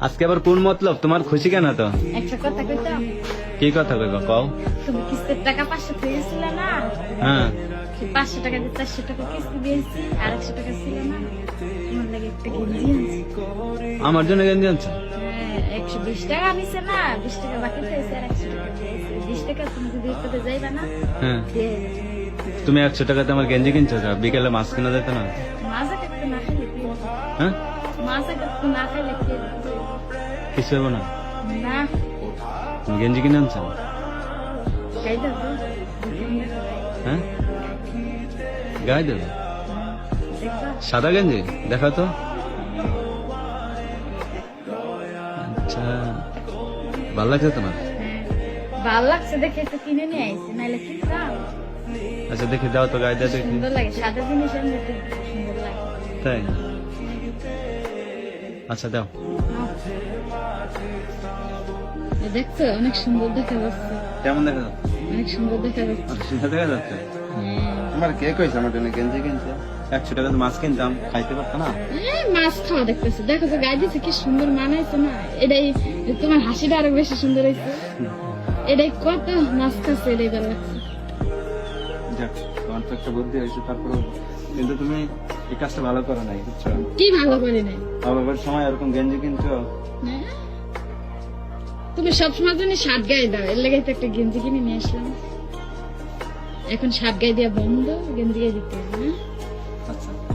আজকে আবার কোন মতলব? তোমার খুশি কেন তো একটা কথা কইতাম কি কথা কইবা কও। তুমি কিস্তির টাকা পাঁচশো পেয়েছিল না? হ্যাঁ। সেই পাঁচশো টাকা দিয়ে চারশো টাকা কিস্তি দিয়েছি আর একশো টাকা ছিল না। তোমার লাগে একটা গেঞ্জি আনছি। আমার জন্য গেঞ্জি আনছো? হ্যাঁ একশো বিশ টাকা নিছে না? বিশ টাকা বাকি পেয়েছে আর একশো টাকা বিশ টাকা তুমি যদি যাইবা না হ্যাঁ। তুমি একশো টাকাতে আমার গেঞ্জি কিনছো বিকেলে মাছ কিনা যেত না? কাটতে না হবে? হ্যাঁ? কাটতে না হবে? কিছু হব না। গেঞ্জি কিনে আনছো? খাই হ্যাঁ? গায়ে দেবে? সাদা গেঞ্জি? দেখা তো। আচ্ছা। ভালো লাগছে তোমার? হ্যাঁ। ভালো লাগছে দেখে তো কিনে নিয়ে আইছি নাইলে কিনতাম আচ্ছা দেখি দাও তো গায়ে দাও দেখি। সুন্দর লাগে সাদা জিনিস সুন্দর লাগে। তাই? আচ্ছা দাও। দেখছ অনেক সুন্দর দেখা যাচ্ছে। কেমন দেখা যাচ্ছে? অনেক সুন্দর দেখা যাচ্ছে। সুন্দর দেখা যাচ্ছে। তোমার কে কইছে আমার জন্য গেঞ্জি কিনছে? একশো টাকা তো মাছ কিনতাম খাইতে পারতো না। মাছ খাওয়া দেখতেছে। দেখো তো গায়ে দিচ্ছে কি সুন্দর মানাইছে না। এটাই তোমার হাসিটা আরও বেশি সুন্দর হয়েছে এটাই কত মাছ খাচ্ছে এটাই ভালো লাগছে যাক তোমার তো একটা বুদ্ধি হয়েছে তারপরে কিন্তু তুমি এই কাজটা ভালো করো নাই বুঝছ? কি ভালো করি নাই? অভাবের সময় এরকম গেঞ্জি কিনছো? হ্যাঁ? তুমি সবসময় জন্য সাত গায়ে দাও। এর লেগে তো একটা গেঞ্জি কিনে নিয়ে আসলাম। এখন সাত গায়ে দেওয়া বন্ধ, গেঞ্জি গায়ে দিতে হবে না আচ্ছা।